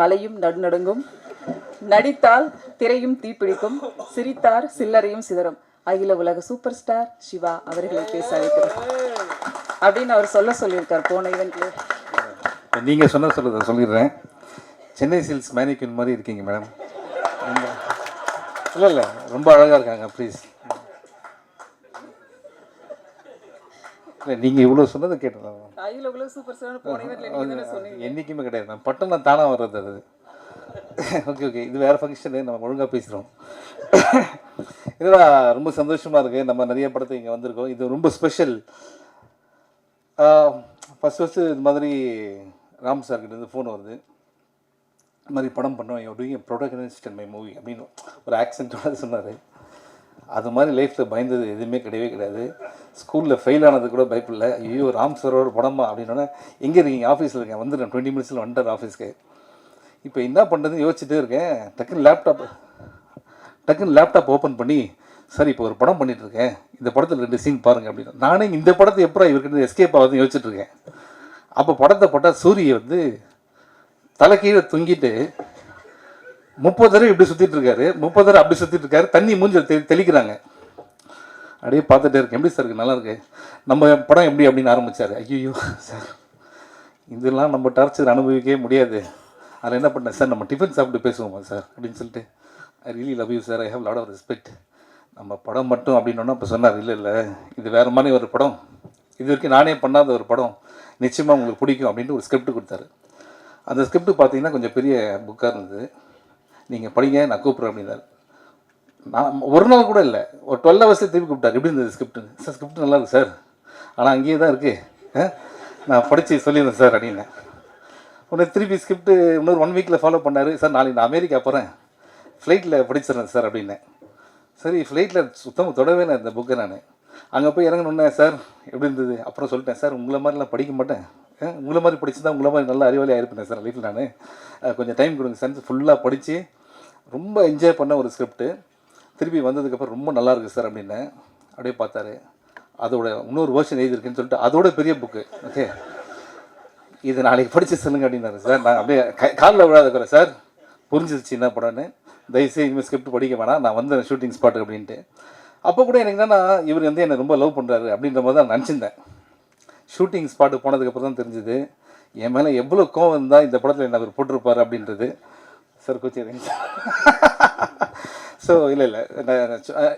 மலையும் நடுநடுங்கும். நடித்தால் திரையும் தீப்பிடிக்கும். சிரித்தார் சில்லறையும் சிதறும். அகில உலக சூப்பர் ஸ்டார் சிவா அவர்களை பேச அழைக்கிறோம். அப்படின்னு அவர் சொல்ல சொல்லியிருக்கார் போன ஈவெண்ட்ல நீங்கள் சொன்ன சொல்லுறத சொல்லிடுறேன். சென்னை சில்ஸ் மேனிக்கின் மாதிரி இருக்கீங்க மேடம். இல்லை இல்லை ரொம்ப அழகாக இருக்காங்க ப்ளீஸ் இல்லை நீங்கள் இவ்வளோ சொன்னதை கேட்டேன் அகில உலக சூப்பர் ஸ்டார் போன சொன்னீங்க. என்றைக்குமே கிடையாது. நான் பட்டம் நான் தானாக வர்றது அது. Okay okay. இது வேறு ஃபங்க்ஷனு நம்ம ஒழுங்காக பேசுகிறோம் இதெல்லாம் ரொம்ப சந்தோஷமாக இருக்குது நம்ம நிறைய படத்தை இங்கே வந்திருக்கோம். இது ரொம்ப ஸ்பெஷல் ஃபஸ்ட் ஃபஸ்ட்டு இது மாதிரி ராம் சார்கிட்ட இருந்து ஃபோன் வருது. இந்த மாதிரி படம் பண்ணோம் doing protagonist in my movie அப்படின்னு ஒரு ஆக்சென்ட்டோட சொன்னார். அது மாதிரி லைஃப்பில் பயந்தது எதுவுமே கிடையவே கிடையாது. ஸ்கூலில் ஃபெயில் ஆனது கூட பயப்பில்லை ஐயோ ராம் சரோட படமா அப்படின்னோடனே எங்கே இருக்கீங்க? ஆஃபீஸில் இருக்கேன். வந்துடுறேன். டுவெண்ட்டி மினிட்ஸில் வந்துட்டார் ஆஃபீஸ்க்கு இப்போ என்ன பண்ணுறதுன்னு யோசிச்சுட்டே இருக்கேன். டக்குன்னு லேப்டாப் டக்குன்னு லேப்டாப் ஓப்பன் பண்ணி சார் இப்போ ஒரு படம் பண்ணிகிட்ருக்கேன் இருக்கேன். இந்த படத்தில் ரெண்டு சீன் பாருங்கள் அப்படின்னு. நானே இந்த படத்தை எப்போ இவர்கிட்ட எஸ்கேப் ஆகுதுன்னு யோசிச்சுட்ருக்கேன் அப்போ படத்தை போட்டால் சூரிய வந்து தலை கீழே தொங்கிட்டு முப்பது தடவை இப்படி சுற்றிட்டு இருக்காரு. முப்பது தடவை அப்படி சுற்றிட்டு இருக்காரு. தண்ணி மூஞ்சி தெ தெளிக்கிறாங்க. அப்படியே பார்த்துட்டே இருக்கேன். எப்படி சார் இருக்கு? நல்லா இருக்கு. நம்ம படம் எப்படி அப்படின்னு ஆரம்பிச்சாரு. ஐயோ சார். இதெல்லாம் நம்ம டார்ச்சர் அனுபவிக்கவே முடியாது. அதில் என்ன பண்ணேன் சார் நம்ம டிஃபன் சாப்பிட்டு பேசுவோமா சார்? அப்படின்னு சொல்லிட்டு I really love you sir I have lot of respect நம்ம படம் மட்டும் அப்படின்னோன்னா இப்போ சொன்னார் இல்லை இல்லை. இது வேறு மாதிரி ஒரு படம். இது வரைக்கும் நானே பண்ணாத ஒரு படம். நிச்சயமாக உங்களுக்கு பிடிக்கும். அப்படின்ட்டு ஒரு ஸ்கிரிப்ட் கொடுத்தாரு. அந்த ஸ்கிரிப்ட் பார்த்தீங்கன்னா கொஞ்சம் பெரிய புக்காக இருந்தது. நீங்கள் படிங்க நான் கூப்பிட்றேன் அப்படின்னாரு. நான் ஒரு நாள் கூட இல்லை. ஒரு டுவெல் ஹவர்ஸில் திருப்பி கூப்பிட்டார். எப்படி இருந்தது ஸ்கிரிப்ட் சார் ஸ்கிரிப்ட் நல்லா இருக்கு சார். ஆனால் அங்கேயே தான் இருக்குது நான் படித்து சொல்லியிருந்தேன் சார் அப்படின்னேன் உடனே திருப்பி ஸ்கிரிப்ட்டு இன்னொரு ஒன் வீக்கில் ஃபாலோ பண்ணார். சார் நாளைக்கு நான் அமெரிக்கா போகிறேன் ஃப்ளைட்டில் படிச்சிடுறேன் சார் அப்படின்னேன் சரி ஃப்ளைட்டில் சுத்தமாக தொடவே நான் இந்த புக்கை நான். அங்கே போய் இறங்கணுன்னே சார் எப்படி இருந்தது? அப்புறம் சொல்லிட்டேன் சார் உங்களை மாதிரிலாம் படிக்க மாட்டேன். உங்களை மாதிரி படிச்சு தான் உங்களை மாதிரி நல்லா அறிவாளியாக இருப்பேன் சார் லைஃப்பில் நான். கொஞ்சம் டைம் கொடுங்க சார். ஃபுல்லாக படித்து ரொம்ப என்ஜாய் பண்ண ஒரு ஸ்கிரிப்ட்டு திருப்பி வந்ததுக்கப்புறம் ரொம்ப நல்லா இருக்குது சார் அப்படின்னு அப்படியே பார்த்தாரு. அதோட இன்னொரு வேர்ஷன் எழுதியிருக்குன்னு சொல்லிட்டு அதோட பெரிய புக்கு ஓகே. இது நாளைக்கு படித்து சொல்லுங்க அப்படின்னாரு சார். நான் அப்படியே கை- காலில் விழாதுக்கிறேன் சார். புரிஞ்சிருச்சு என்ன படம்னு. தயவுசெய்து இனிமேல் ஸ்கிரிப்ட் படிக்க வேணாம். நான் வந்தேன் ஷூட்டிங் ஸ்பாட் அப்படின்ட்டு. அப்போ கூட எனக்கு என்னன்னா இவர் வந்து என்னை ரொம்ப லவ் பண்ணுறாரு அப்படின்ற மாதிரி தான் நினச்சிருந்தேன். ஷூட்டிங் ஸ்பாட்டு போனதுக்கப்புறம் தான் தெரிஞ்சுது. என் மேலே எவ்வளோ கோவம் இருந்தால் இந்த படத்தில் என்ன அவர் போட்டிருப்பார் அப்படின்றது. சார் கொச்சி ஸோ இல்லை இல்லை.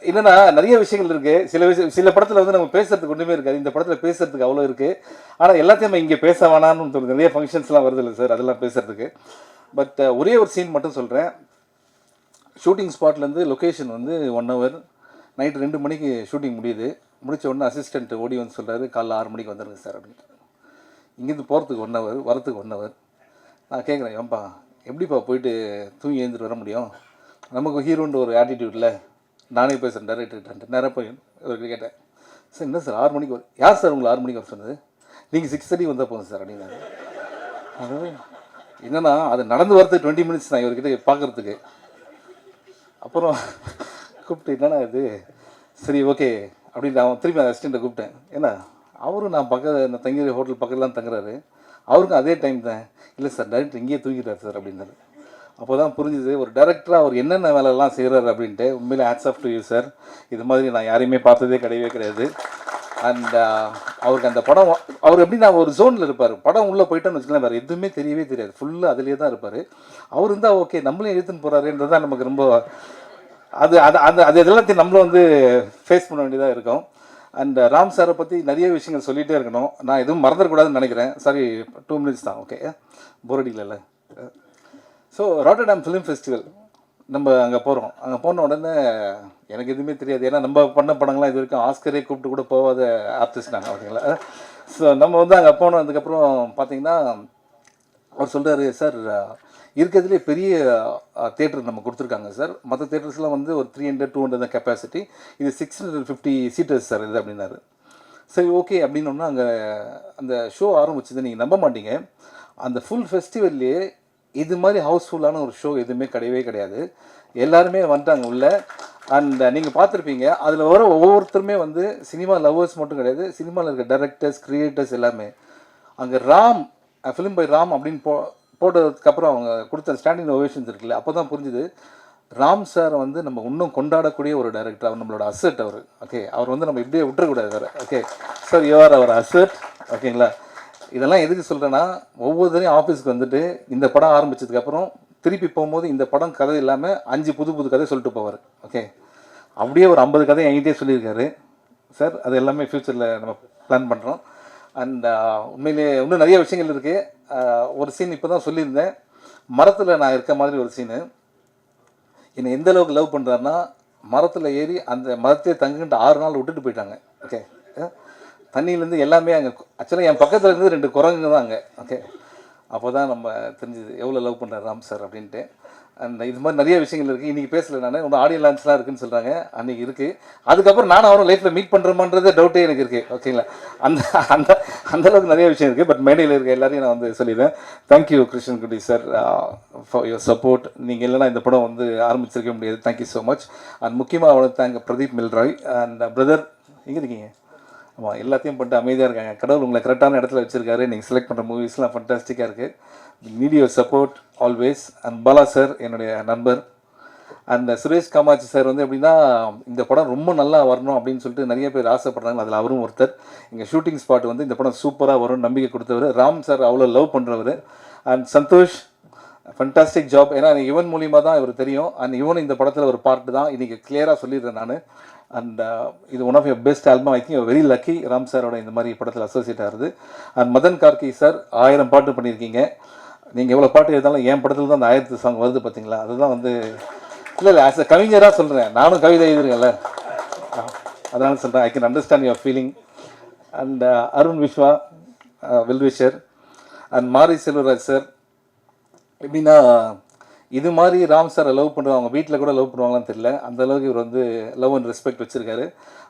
என்னென்னா நிறைய விஷயங்கள் இருக்குது சில விஷயம் சில படத்தில் வந்து நம்ம பேசுறதுக்கு ஒன்றுமே இருக்காது. இந்த படத்தில் பேசுறதுக்கு அவ்வளோ இருக்குது ஆனால் எல்லாத்தையும் நம்ம இங்கே பேச வேணாம்னு தோணுது நிறைய ஃபங்க்ஷன்ஸ்லாம் வருது இல்லை சார் அதெல்லாம் பேசுறதுக்கு. பட் ஒரே ஒரு சீன் மட்டும் சொல்கிறேன் ஷூட்டிங் ஸ்பாட்லேருந்து லொக்கேஷன் வந்து ஒன் ஹவர் நைட் ரெண்டு மணிக்கு ஷூட்டிங் முடியுது. முடிச்ச உடனே அசிஸ்டண்ட் ஓடி வந்து சொல்கிறாரு காலைல ஆறு மணிக்கு வந்துடுங்க சார் அப்படின்ட்டு. இங்கேருந்து போகிறதுக்கு ஒன் ஹவர் வரத்துக்கு ஒன் ஹவர் நான் கேட்குறேன் ஏன்பா எப்படிப்பா போயிட்டு தூங்கி எழுந்துட்டு வர முடியும்? நமக்கு ஹீரோன்ற ஒரு ஆட்டிடியூட்டில் நானே பேசுகிறேன் டேரக்டர்கிட்ட நேராக போய் இவர்கிட்ட கேட்டேன் சார் என்ன சார் ஆறு மணிக்கு வரும் யார் சார் உங்களை ஆறு மணிக்கு வர சொன்னது? நீங்கள் சிக்ஸ் தேர்ட்டி வந்தால் போதும் சார் அப்படின்னாரு அதாவது என்னென்னா அது நடந்து வரதுக்கு டுவெண்ட்டி மினிட்ஸ் தான் இவர்கிட்ட பார்க்குறதுக்கு அப்புறம் கூப்பிட்டு என்னண்ணா இது? சரி ஓகே அப்படின்னு அவன் திரும்பி அந்த அசிஸ்டண்ட்டை கூப்பிட்டேன். ஏன்னா அவரும் நான் பக்கத்தில் நான் தங்கிற ஹோட்டல் பக்கத்தில் தான் தங்குறாரு. அவருக்கும் அதே டைம் தான். இல்லை சார் டேரக்டர் இங்கேயே தூக்கிட்டார் சார் அப்படின்னாரு. அப்போ தான் புரிஞ்சுது ஒரு டேரக்டராக அவர் என்னென்ன வேலைலாம் செய்கிறாரு அப்படின்ட்டு. உண்மையிலே hats off to you sir இது மாதிரி நான் யாரையுமே பார்த்ததே கிடையவே கிடையாது. அண்ட் uh, அவருக்கு அந்த படம் அவர் எப்படி நான் ஒரு ஜோனில் இருப்பார். படம் உள்ளே போயிட்டோன்னு வச்சுக்கலாம் வேறு எதுவுமே தெரியவே தெரியாது. ஃபுல்லாக அதிலே தான் இருப்பார். அவர் இருந்தால் ஓகே நம்மளையும் இழுத்துன்னு போகிறாருன்றது தான் நமக்கு ரொம்ப அது அது அது அது எல்லாத்தையும் நம்மளும் வந்து ஃபேஸ் பண்ண வேண்டியதாக இருக்கும். அண்ட் ராம் சாரை பற்றி நிறைய விஷயங்கள் சொல்லிகிட்டே இருக்கணும். நான் எதுவும் மறந்துடக்கூடாதுன்னு நினைக்கிறேன். சாரி டூ மினிட்ஸ் தான். ஓகே போரடிக்கல ஸோ ராட்டர்டாம் ஃபிலிம் ஃபெஸ்டிவல் நம்ம அங்கே போகிறோம் அங்கே போன உடனே எனக்கு எதுவுமே தெரியாது. ஏன்னா நம்ம பண்ண படங்கள்லாம் இது வரைக்கும் ஆஸ்கரே கூப்பிட்டு கூட போகாத ஆர்டிஸ்ட் நாங்கள் ஓகேங்களா? ஸோ நம்ம வந்து அங்கே போனதுக்கப்புறம் பார்த்தீங்கன்னா அவர் சொல்கிறாரு சார் இருக்கிறதுலே பெரிய தேட்டர் நம்ம கொடுத்துருக்காங்க சார் மற்ற தேட்டர்ஸ்லாம் வந்து ஒரு த்ரீ ஹண்ட்ரட் டூ ஹண்ட்ரட் தான் கெப்பாசிட்டி இது six hundred fifty seaters sir இது அப்படின்னாரு. சரி ஓகே அப்படின்னோம்னா அங்கே அந்த ஷோ ஆரம்பிச்சது நீங்கள் நம்ப மாட்டீங்க. அந்த ஃபுல் ஃபெஸ்டிவல்லே இது மாதிரி ஹவுஸ்ஃபுல்லான ஒரு ஷோ எதுவுமே கிடையவே கிடையாது. எல்லாருமே வந்துட்டாங்க உள்ள. அண்ட் நீங்கள் பார்த்துருப்பீங்க அதில் வர ஒவ்வொருத்தருமே வந்து சினிமா லவ்வர்ஸ் மட்டும் கிடையாது. சினிமாவில் இருக்க டேரக்டர்ஸ் க்ரியேட்டர்ஸ் எல்லாமே. அங்கே ராம் ஃபிலிம் பை ராம் அப்படின்னு போ போட்டதுக்கப்புறம் அவங்க கொடுத்த ஸ்டாண்டிங் ஓவேஷன்ஸ் இருக்குல்ல அப்போ தான் புரிஞ்சுது. ராம் சார் வந்து நம்ம இன்னும் கொண்டாடக்கூடிய ஒரு டைரக்டர் அவர் நம்மளோட அசட் அவர். ஓகே அவர் வந்து நம்ம இப்படியே விட்டுறக்கூடாது வேறு. Okay sir you're our asset ஓகேங்களா இதெல்லாம் எதுக்கு சொல்கிறேன்னா ஒவ்வொரு தடையும் ஆஃபீஸ்க்கு வந்துட்டு இந்த படம் ஆரம்பிச்சதுக்கப்புறம் திருப்பி போகும்போது இந்த படம் கதை இல்லாமல் அஞ்சு புது புது கதை சொல்லிட்டு போவார். ஓகே அப்படியே ஒரு ஐம்பது கதை என்கிட்டே சொல்லியிருக்காரு. சார் அது எல்லாமே ஃப்யூச்சரில் நம்ம பிளான் பண்ணுறோம் அண்ட் uh, உண்மையிலே இன்னும் நிறைய விஷயங்கள் இருக்குது ஒரு சீன் இப்போ தான் சொல்லியிருந்தேன். மரத்தில் நான் இருக்க மாதிரி ஒரு சீனு என்னை எந்த அளவுக்கு லவ் பண்ணுறாருன்னா மரத்தில் ஏறி அந்த மரத்தையே தங்குன்ட்டு ஆறு நாள் விட்டுட்டு போயிட்டாங்க. ஓகே தண்ணியிலேருந்து எல்லாமே அங்கே ஆக்சுவலாக என் பக்கத்தில் இருந்து ரெண்டு குரங்குங்க தான் அங்கே. ஓகே அப்போ தான் நம்ம தெரிஞ்சுது எவ்வளோ லவ் பண்ணுறாரு ராம் சார் அப்படின்ட்டு. அண்ட் இது மாதிரி நிறைய விஷயங்கள் இருக்குது இன்றைக்கி பேசல நான். இன்னும் ஆடியோ லான்ச்லாம் இருக்குன்னு சொல்கிறாங்க அன்றைக்கி இருக்குது அதுக்கப்புறம் நானும் அவரும் லைஃப்பில் மீட் பண்ணுறோமான்றது டவுட்டே எனக்கு இருக்குது ஓகேங்களா அந்த அந்த அந்த அளவுக்கு நிறைய விஷயம் இருக்குது பட் மேடையில் இருக்க எல்லாரையும் நான் வந்து சொல்லிடுறேன். தேங்க்யூ கிருஷ்ணன் குட்டி சார் ஃபார் யுவர் சப்போர்ட் நீங்கள் இல்லைனா இந்த படம் வந்து ஆரம்பிச்சிருக்க முடியாது. தேங்க்யூ ஸோ மச் அண்ட் முக்கியமாக அவனுக்கு thank Pradeep Milroy. And brother எங்கே இருக்கீங்க? ஆமாம் எல்லாத்தையும் பண்ணிட்டு அமைதியாக இருக்காங்க. கடவுள் உங்களை கரெக்டான இடத்துல வச்சுருக்காரு. நீங்கள் செலக்ட் பண்ணுற மூவிஸ்லாம் ஃபண்டாஸ்டிக்காக இருக்குது media support always and Bala sir என்னுடைய நண்பர். அண்ட் சுரேஷ் காமாட்சி சார் வந்து எப்படின்னா இந்த படம் ரொம்ப நல்லா வரணும் அப்படின்னு சொல்லிட்டு நிறைய பேர் ஆசைப்படுறாங்க. அதில் அவரும் ஒருத்தர். எங்கள் ஷூட்டிங் ஸ்பாட் வந்து இந்த படம் சூப்பராக வரும் நம்பிக்கை கொடுத்தவர். ராம் சார் அவ்வளோ லவ் பண்ணுறவர் அண்ட் சந்தோஷ் ஃபண்டாஸ்டிக் ஜாப் ஏன்னா இவன் மூலியமாக தான் இவர் தெரியும். அண்ட் இவன் இந்த படத்தில் ஒரு பார்ட்டு தான். இன்றைக்கி கிளியராக சொல்லிடுறேன் நான். அண்ட் uh, இது one of your best album I think very lucky Ram சாரோட இந்த மாதிரி படத்தில் அசோசியேட் ஆகுது அண்ட் மதன் கார்கி சார் ஆயிரம் பாட்டு பண்ணியிருக்கீங்க. நீங்கள் எவ்வளோ பாட்டு எழுதாலும் என் படத்தில் தான் அந்த ஆயிரத்து சாங் வருது பார்த்தீங்களா அதுதான் வந்து இல்லை இல்லை ஆஸ் அ கவிஞராக சொல்கிறேன் நானும் கவிதை எழுதுறேன்ல அதனால சொல்கிறேன் I can understand your feeling and Arun Viswa wellwisher and Mari Selvaraj sir எப்படின்னா இது மாதிரி ராம் சாரை லவ் பண்ணுற அவங்க வீட்டில் கூட லவ் பண்ணுவாங்களான்னு தெரியல. அந்த அளவுக்கு இவர் வந்து லவ் அண்ட் ரெஸ்பெக்ட் வச்சிருக்காரு.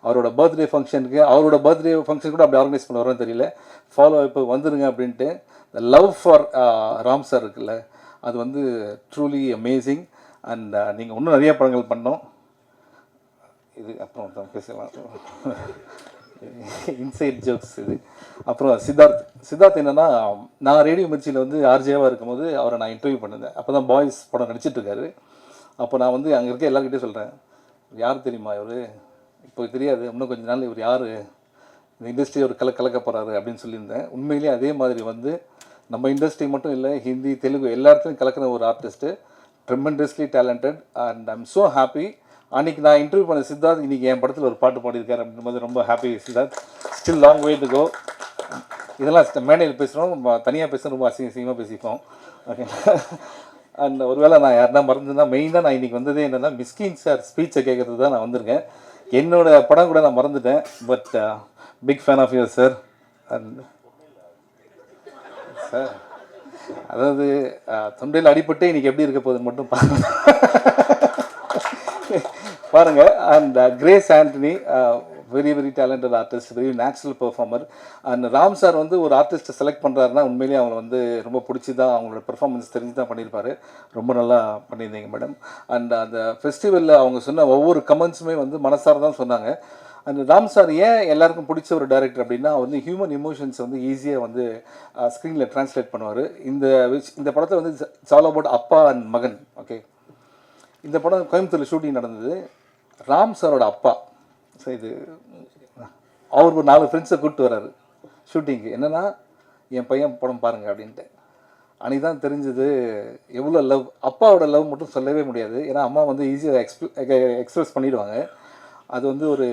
அவரோட பர்த்டே ஃபங்க்ஷனுக்கு அவரோட பர்த்டே ஃபங்க்ஷன் கூட அப்படி ஆர்கனைஸ் பண்ணுவாரோன்னு தெரியல. ஃபாலோ இப்போ வந்துருங்க அப்படின்ட்டு love for uh, Ram sir இருக்குல்ல அது வந்து ட்ரூலி அமேசிங் அண்ட் நீங்கள் இன்னும் நிறைய படங்கள் பண்ணோம். இது அப்புறம் தான் பேசலாம். இன்சைட் ஜோக்ஸ் இது. அப்புறம் சித்தார்த் சித்தார்த் என்னென்னா நான் ரேடியோ மிர்ச்சியில் வந்து ஆர்ஜேவாக இருக்கும்போது அவரை நான் இன்டர்வியூ பண்ணிருந்தேன். அப்போ தான் பாய்ஸ் படம் நடிச்சிட்ருக்காரு. அப்போ நான் வந்து அங்கே இருக்க எல்லாருக்கிட்டே சொல்கிறேன் யார் தெரியுமா இவர்? இப்போ தெரியாது. இன்னும் கொஞ்ச நாள் இவர் யார்? இந்த இண்டஸ்ட்ரி ஒரு கல கலக்க போகிறாரு அப்படின்னு சொல்லியிருந்தேன். உண்மையிலேயே அதே மாதிரி வந்து நம்ம இண்டஸ்ட்ரி மட்டும் இல்லை ஹிந்தி தெலுங்கு எல்லா இடத்துலையும் கலக்கிற ஒரு artist tremendously talented and I'm so happy அன்றைக்கி நான் இன்டர்வியூ பண்ண சித்தார்த் இன்றைக்கி என் படத்தில் ஒரு பாட்டு பாடியிருக்காரு அப்படின்றது ரொம்ப happy Siddharth. Still long way to go இதெல்லாம் மேடையில் பேசுகிறோம் தனியாக பேசுகிறோம் ரொம்ப அசிங்க அசிங்கமாக பேசிப்போம். ஓகே அண்ட் ஒருவேளை நான் யாருனா மறந்துருந்தா மெயினாக நான் இன்றைக்கி வந்ததே என்னென்னா மிஸ்கின் சார் ஸ்பீச்சை கேட்குறது தான் நான் வந்திருக்கேன். என்னோடய படம் கூட நான் மறந்துட்டேன். But big fan of your sir and sir அதாவது uh, தொண்டையில் அடிபட்டு இன்றைக்கி எப்படி இருக்க போகுதுன்னு மட்டும் பார்த்து பாருங்க and Grace Antony very very talented artist very natural performer and Ram sir வந்து ஒரு ஆர்டிஸ்ட்டை செலக்ட் பண்ணுறாருன்னா உண்மையிலேயே அவங்களை வந்து ரொம்ப பிடிச்சி தான் அவங்களோட பெர்ஃபார்மன்ஸ் தெரிஞ்சு தான் பண்ணியிருப்பாரு. ரொம்ப நல்லா பண்ணியிருந்தீங்க மேடம் அண்ட் அந்த ஃபெஸ்டிவலில் அவங்க சொன்ன ஒவ்வொரு கமெண்ட்ஸுமே வந்து மனசார தான் சொன்னாங்க. அந்த ராம் சார் ஏன் எல்லாருக்கும் பிடிச்ச ஒரு டைரக்டர் அப்படின்னா வந்து ஹியூமன் இமோஷன்ஸ் வந்து ஈஸியாக வந்து ஸ்க்ரீனில் ட்ரான்ஸ்லேட் பண்ணுவார். இந்த விஷ்- இந்த படத்தை வந்து சால் அபவுட் அப்பா அண்ட் மகன் ஓகே இந்த படம் கோயம்புத்தூரில் ஷூட்டிங் நடந்தது. ராம் சாரோட அப்பா. ஸோ இது அவர் ஒரு நாலு ஃப்ரெண்ட்ஸை கூப்பிட்டு வர்றாரு. ஷூட்டிங்க்கு என்னென்னா என் பையன் படம் பாருங்கள் அப்படின்ட்டு. அன்றைக்கி தான் தெரிஞ்சது எவ்வளோ லவ் அப்பாவோட லவ் மட்டும் சொல்லவே முடியாது. ஏன்னா அம்மா வந்து ஈஸியாக எக்ஸ்பிர எக்ஸ்பிரஸ் பண்ணிவிடுவாங்க அது வந்து ஒரு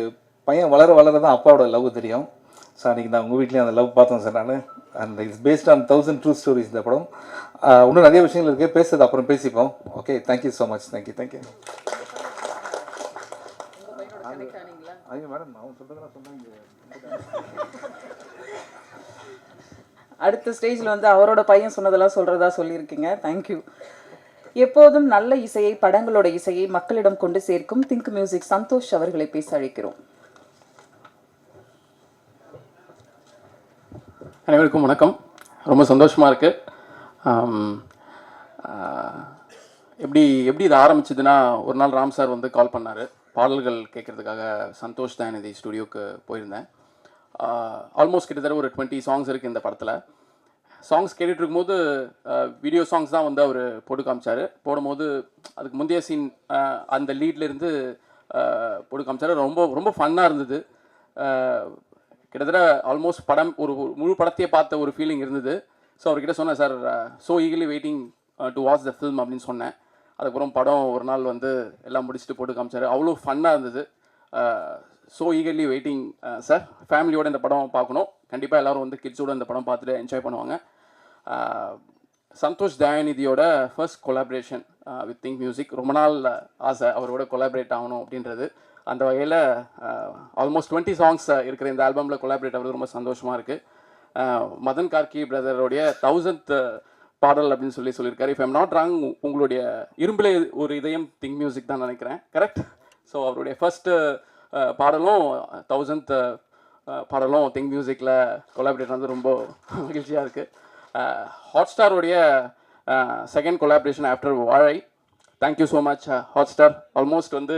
பையன் வளர வளர தான் அப்பாவோட லவ் தெரியும். ஸோ அன்றைக்கி நான் உங்கள் வீட்லேயும் அந்த லவ் பார்த்தேன் சார் நான். And it's based on thousand true stories இந்த படம். இன்னும் நிறைய விஷயங்கள் இருக்குது பேசுறது அப்புறம் பேசிப்போம். Okay thank you so much thank you thank you ஐயோ மேடம் அவங்க சொன்னாங்க அடுத்த ஸ்டேஜில் வந்து அவரோட பையன் சொன்னதெல்லாம் சொல்கிறதா சொல்லியிருக்கீங்க. தேங்க்யூ எப்போதும் நல்ல இசையை படங்களோட இசையை மக்களிடம் கொண்டு சேர்க்கும் திங்க் மியூசிக் சந்தோஷ் அவர்களை பேச அழைக்கிறோம். அனைவருக்கும் வணக்கம். ரொம்ப சந்தோஷமாக இருக்குது எப்படி எப்படி இது ஆரம்பிச்சதுன்னா ஒரு நாள் ராம் சார் வந்து கால் பண்ணார். பாடல்கள் கேட்குறதுக்காக சந்தோஷ் தயாநிதி ஸ்டுடியோக்கு போயிருந்தேன். ஆல்மோஸ்ட் கிட்டத்தட்ட ஒரு டுவெண்ட்டி சாங்ஸ் இருக்குது இந்த படத்தில். சாங்ஸ் கேட்டுட்டு இருக்கும்போது வீடியோ சாங்ஸ் தான் வந்து அவர் போட்டு காமிச்சார். போடும்போது அதுக்கு முந்தைய சீன் அந்த லீட்லேருந்து போட்டு காமிச்சார். ரொம்ப ரொம்ப ஃபன்னாக இருந்தது. கிட்டத்தட்ட ஆல்மோஸ்ட் படம் ஒரு ஒரு முழு படத்தையே பார்த்த ஒரு ஃபீலிங் இருந்தது. ஸோ அவர்கிட்ட சொன்னேன் sir so eagerly waiting to watch the film அப்படின்னு சொன்னேன். அதுக்கப்புறம் படம் ஒரு நாள் வந்து எல்லாம் முடிச்சுட்டு போட்டு காமிச்சார். அவ்வளோ ஃபன்னாக இருந்தது. ஸோ ஈகர்லி வெயிட்டிங் சார் ஃபேமிலியோட இந்த படம் பார்க்கணும். கண்டிப்பாக எல்லோரும் வந்து கிட்ஸோட இந்த படம் பார்த்துட்டு என்ஜாய் பண்ணுவாங்க. Santhosh தயாநிதியோட first collaboration with Think Music ரொம்ப நாள் ஆசை அவரோட கொலாபரேட் ஆகணும் அப்படின்றது. அந்த வகையில் ஆல்மோஸ்ட் டுவெண்ட்டி சாங்ஸ் இருக்கிற இந்த ஆல்பமில் கொலாபரேட் ஆகிறது ரொம்ப சந்தோஷமாக இருக்குது மதன் கார்கி பிரதருடைய தௌசண்ட் பாடல் அப்படின்னு சொல்லி சொல்லியிருக்காரு. இஃப் ஐம் நாட் ராங் உங்களுடைய இரும்பிலே ஒரு இதயம் திங்க் மியூசிக் தான் நினைக்கிறேன். கரெக்ட் ஸோ அவருடைய ஃபஸ்ட்டு பாடலும் தௌசண்ட் பாடலும் திங் மியூசிக்கில் கொலாபரேட் வந்து ரொம்ப மகிழ்ச்சியாக இருக்குது ஹாட் ஸ்டாரோடைய second collaboration after Vaazhai thank you so much Hotstar almost வந்து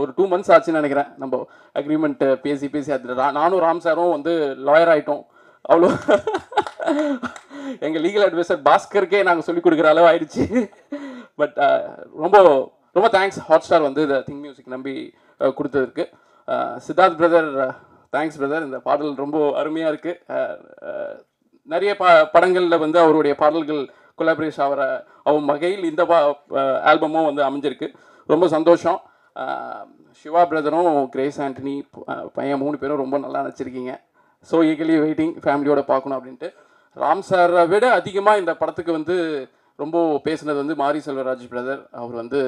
ஒரு டூ மந்த்ஸ் ஆச்சுன்னு நினைக்கிறேன். நம்ம அக்ரிமெண்ட் பேசி பேசி அது நானும் ராம் சாரும் வந்து லாயர் ஆகிட்டோம் அவ்வளோ எங்கள் லீகல் அட்வைசர் பாஸ்கருக்கே நாங்கள் சொல்லிக் கொடுக்குற அளவு ஆயிடுச்சு. பட் uh, ரொம்ப ரொம்ப தேங்க்ஸ் ஹாட் ஸ்டார் வந்து இந்த திங் மியூசிக் நம்பி uh, கொடுத்ததுக்கு. கொடுத்ததற்கு சித்தார்த் பிரதர் தேங்க்ஸ் பிரதர் இந்த பாடல் ரொம்ப அருமையாக இருக்குது uh, நிறைய ப படங்களில் வந்து அவருடைய பாடல்கள் கொலாபரேஷ் ஆகிற அவன் வகையில் இந்த பா ஆல்பமும் வந்து அமைஞ்சிருக்கு. ரொம்ப சந்தோஷம். சிவா பிரதரும் கிரேஸ் ஆண்டனி பையன் மூணு பேரும் ரொம்ப நல்லா நடிச்சிருக்கீங்க. ஸோ ஈகலி வெயிட்டிங் ஃபேமிலியோட பார்க்கணும் அப்படின்ட்டு. ராம் சாரை விட அதிகமாக இந்த படத்துக்கு வந்து ரொம்ப பேசுனது வந்து மாரி செல்வராஜ் பிரதர் அவர் வந்து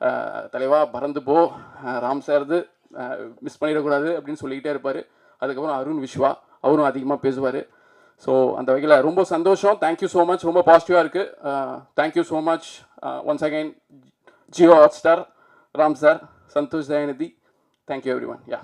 தலைவாக தலைவா பறந்து போ ராம் சார்து மிஸ் பண்ணிடக்கூடாது அப்படின்னு சொல்லிக்கிட்டே இருப்பார். அதுக்கப்புறம் அருண் விஸ்வா அவரும் அதிகமாக பேசுவார். ஸோ அந்த வகையில் ரொம்ப சந்தோஷம். தேங்க்யூ ஸோ மச் ரொம்ப பாசிட்டிவாக இருக்குது thank you so much once again Jio Hotstar Ram sir Santhosh Dayanidhi. Thank you everyone yeah